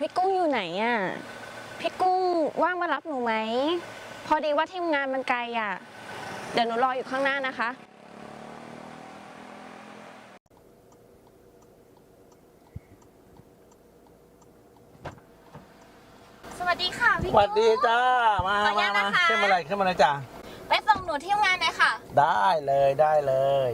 พี่กุ้งอยู่ไหนอะ พี่กุ้งว่างมารับหนูไหม พอดีว่าทีมงานมันไกลอะ เดี๋ยวหนูรออยู่ข้างหน้านะคะ สวัสดีค่ะพี่สกุ้ง วัสดีจ้า มาขออนุมาญาตมานะคะ ขึ้นมาเลยขึ้นมาเลยจ้า ไปส่งหนูที่ทำงานเลยค่ะ ได้เลยได้เลย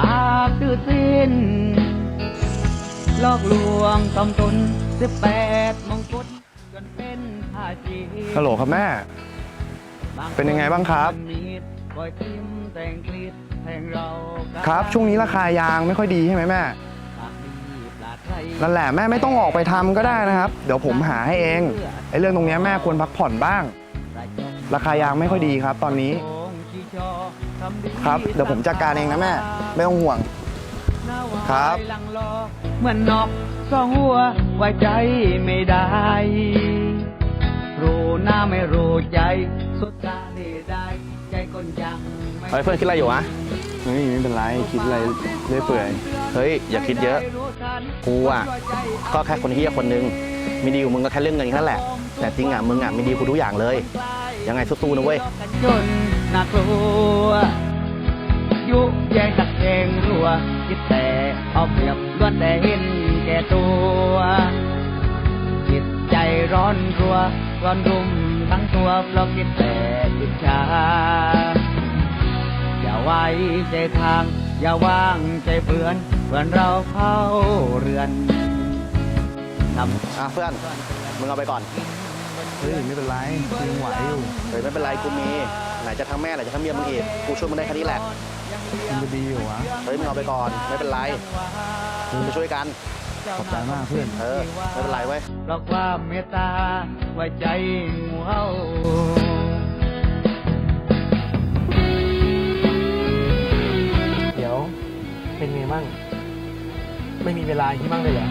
ากปากถือสิ้นหลอกลวงต้มตุนสิบแปดมงกุฎจนเป็นผ้าจีฮัลโหลครับแม่ เป็นยังไงบ้างครับคอยทิมแต่งกลีดแทงเราครับ ช่วงนี้ราคายางไม่ค่อยดีใช่ไหมแม่ปากดีปลาดไทยนั่นแหละแม่ไม่ต้องออกไปทำก็ได้นะครับ เดี๋ยวผมหาให้เองไอ้เรื่องตรงเนี้ยแม่ควรพักผ่อนบ้าง ราคายางไม่ค่อยดีครับ ตอนนี้ ครับเดี๋ยวผมจัดการเองนะแม่ ไม่ต้องห่วง ครับ เหมือนนกสองหัวไว้ใจไม่ได้ รู้หน้าไม่รู้ใจสุดตาดีได้ใจคนยังไม่เฮ้ยเพื่อนคิดอะไรอยู่วะเฮ้ยไม่เป็นไรคิดอะไรเรื่อยเปื่อยเฮ้ยอย่าคิดเยอะ กูอะก็แค่คนที่คนนึงมีดีกว่ามึงก็แค่เรื่องเงินแค่นั้นแหละ แต่จริงอะมึงอะมีดีกูทุกอย่างเลย ยังไงสู้ๆนะเว้ยจ นน่ากลัว ยุแย่งตักแยงรัวคิดแต่เอาเปรียบล้วนแต่เห็นแก่ตัว จิตใจร้อนรัว ร้อนรุมทั้งตัวเพราะคิดแต่อิจฉาอย่าไว้ใจทาง อย่าวางใจเพื่อนเพื่อนเราเข้าเรือนทำอะเพื่อน มึงเอาไปก่อน เฮ้ย ไม่เป็นไรยังไหวอยู่เฮ้ยไม่เป็นไรกูมี ไหนจะทั้งแม่ไหนจะทั้งเมียมึงอีกกูช่วยมึงได้แค่นี้แหละมันจะดีอยู่วะเฮ้ยมึงเอาไปก่อนไม่เป็นไรมึงไปช่วยกันขอบใจมากเพื่อนเออไม่เป็นไรเว้ยเพราะความเมตตาไว้ใจงูเห่าเดี๋ยวเป็นไงมั่งไม่มีเวลาที่มั่งเลยเหรอ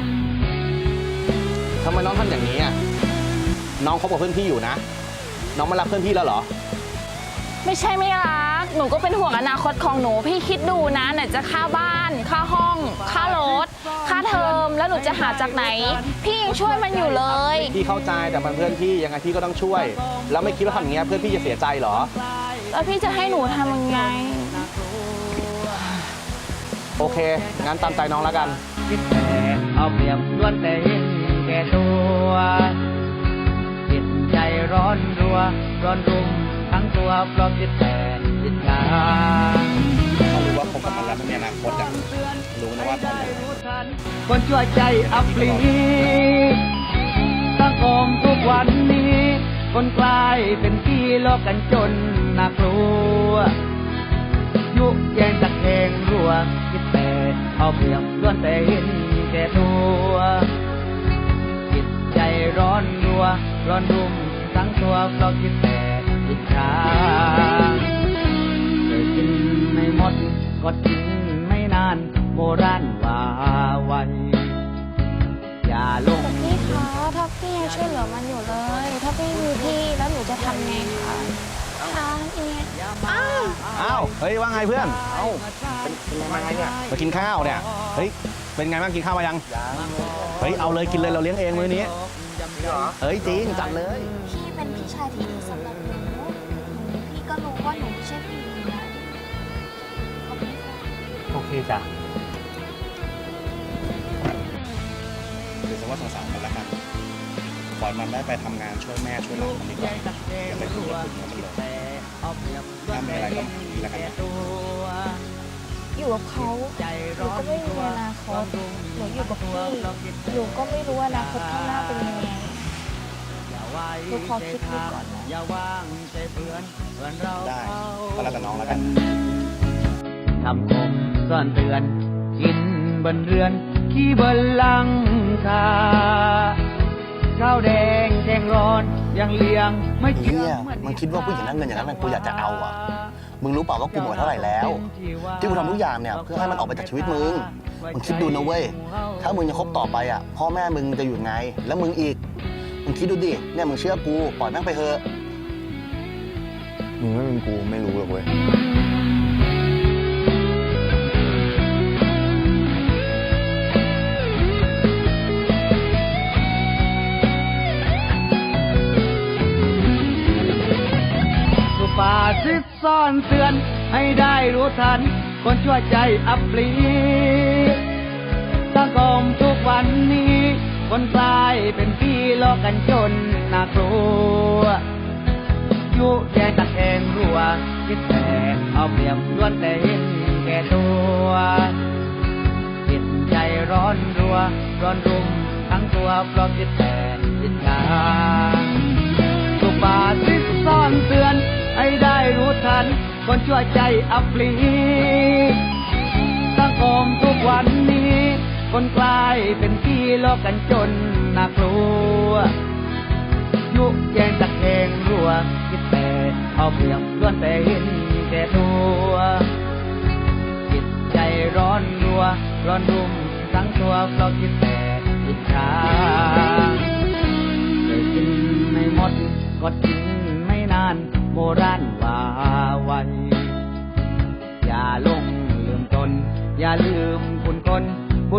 ทำไมน้องทำอย่างนี้อะน้องคบกับเพื่อนพี่อยู่นะ น้องไม่รักเพื่อนพี่แล้วเหรอ ไม่ใช่ไม่รัก หนูก็เป็นห่วงอนาคตของหนู พี่คิดดูนะไหนจะค่าบ้าน ค่าห้อง ค่ารถ ค่าเทอม แล้วหนูจะหาจากไหน พี่ยังช่วยมันอยู่เลย พี่เข้าใจแต่มันเพื่อนพี่ยังไงพี่ก็ต้องช่วย แล้วไม่คิดว่าทำอย่างเงี้ยเพื่อนพี่จะเสียใจเหรอ แล้วพี่จะให้หนูทำยังไง โอเค งั้นตามใจน้องแล้วกัน คิดแต่เอาเปรียบล้วนแต่เห็นแก่ตัวจิตใจร้อนรัว ร้อนรุมทั้งตั วเพราะคิดแต่จิตชาเขารู้ว่าคบกับมันแล้วมันมีอนาคตอะรู้นะว่าตอนนี้คนชั่วใจอับปรีสังคมทุกวันนี้ คนกลายเป็นที่โลกกันจนน่ากลัว ยุแยงตะแคงรัวคิดแต่เอาเปรียบล้วนแต่เห็นแก่ตัวจิตใจร้อนรัว ร้อนรุ่มทั้งตัวเพราะคิดแต่ อิจฉาเคยกินไม่หมดก็กินไม่นานโบราณว่าไว้อย่าลงแต่พี่คะถ้าพี่ยังช่วยเหลือมันอยู่เลย ถ้าพี่มีพี่แล้วหนูจะทำไงคะคะเนี่ยอ้าวอ้าวเฮ้ยว่าไงเพื่อนเอ้าเป็นเป็นไงมาไงเนี่ยมากินข้าวเนี่ยเฮ้ยเป็นไงบ้างกินข้าวมายังเฮ้ยเอาเลยกินเลยเราเลี้ยงเองมื้อนี้ เฮ้ยจริงจัดเลย พี่เป็นพี่ชายที่ดีสำหรับหนูพี่ก็รู้ว่าหนูไม่ใช่ผู้หญิงนะขอบคุณค่ะ โอเคจ้ะถือซะว่าสงสารกันละกันปล่อยมันได้ไปทำงานช่วยแม่ช่วยหลานมันดีกว่าอย่าไปพูดกับคุณมันเลยถ้ามีอะไรก็ดีแล้วกันนะอยู่กับเขาหนูก็ไม่มีอนาคตหนูอยู่กับพี่หนูก็ไม่รู้อนาคตข้างหน้าเป็นยังไง หนูขอคิดดูก่อนนะอย่าวางใจเพื่อนเพื่อนเราได้ก็แล้วแต่น้องแล้วกันทำคมซ่อนเตือน กินบนเรือนขี้บนหลังคาข้าวแดงแกงร้อนยังเลี้ยงไม่เฮีเชื่อยมึงคิดว่าผู้หญิงนั้นเงินอย่างนั้นมันกูอยากจะเอาอะ มึงรู้เปล่าว่ากูหมดเท่าไหร่แล้ว ที่กูทำทุกอย่างเนี่ยเพื่อให้มันออกไปจากชีวิตมึง มึงคิดดูนะเว้ย ถ้ามึงยังคบต่อไปอะ พ่อแม่มึงจะอยู่ไง แล้วมึงอีก มึงคิดดูดิ เนี่ยมึงเชื่อกู ปล่อยแม่งไปเถอะ มึงไม่เป็นกูไม่รู้หรอกเว้ยสุภาษิตซ่อนเตือน ให้ได้รู้ทัน คนชั่วใจอับปรีสังคมทุกวันนี้ คนกลายเป็นพี่ลอกกันจนน่ากลัวยุแย่ตะแคงรัวคิดแต่เอาเปรียบล้วนแต่เห็นแก่ตัวจิตใจร้อนรัว ร้อนรุมทั้งตัวเพราะคิดแต่จิตชาสุภาษิตซ่อนเตือน ให้ได้รู้ทัน คนชั่วใจอับปรีสังคมทุกวันนี้ คนกลายเป็นที่ลอกกันจนน่ากลัวยุแยงตะแคงรัวคิดแต่เอาเปรียบล้วนแต่เห็นแก่ตัวจิตใจร้อนรัว ร้อนรุมทั้งตัวเพราะคิดแต่อิจฉาเคยกินไม่หมดก็กินไม่นานโบราณว่าไว้อย่าลงลืมตน อย่าลืม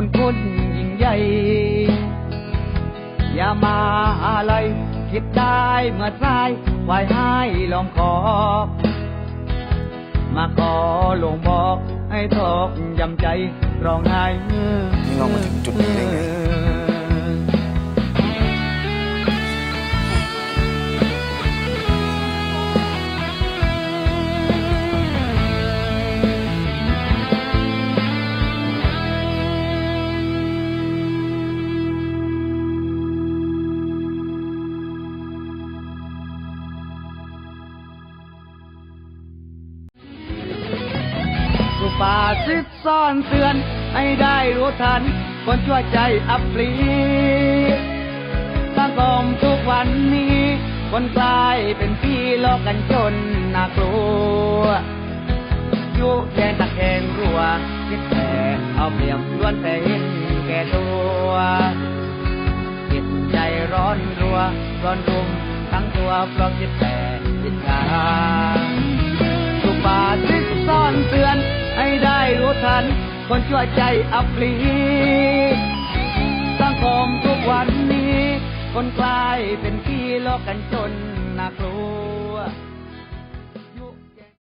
คุณคนบุณยิ่งใหญ่ อย่ามาอะไรคิดได้เมื่อสายไว้ให้ลองขอ มาขอลงบอกให้ทอกยำใจร้องไห้นี่เรามาถึงจุดนี้ได้ไง สุภาษิตซ่อนเตือน ให้ได้รู้ทัน คนชั่วใจอับปรีสังคมทุกวันนี้ คนกลายเป็นพี่ลอกกันจนน่ากลัวยุแย่ตะแคงรัวคิดแต่เอาเปรียบล้วนแต่เห็นแก่ตัวจิตใจร้อนรัวร้อนรุมทั้งตัวเพราะคิดแต่จิตชา คนชั่วใจอับปลีสังคมทุกวันนี้ คนกลายเป็นพี่ลอกกันจนน่ากลัว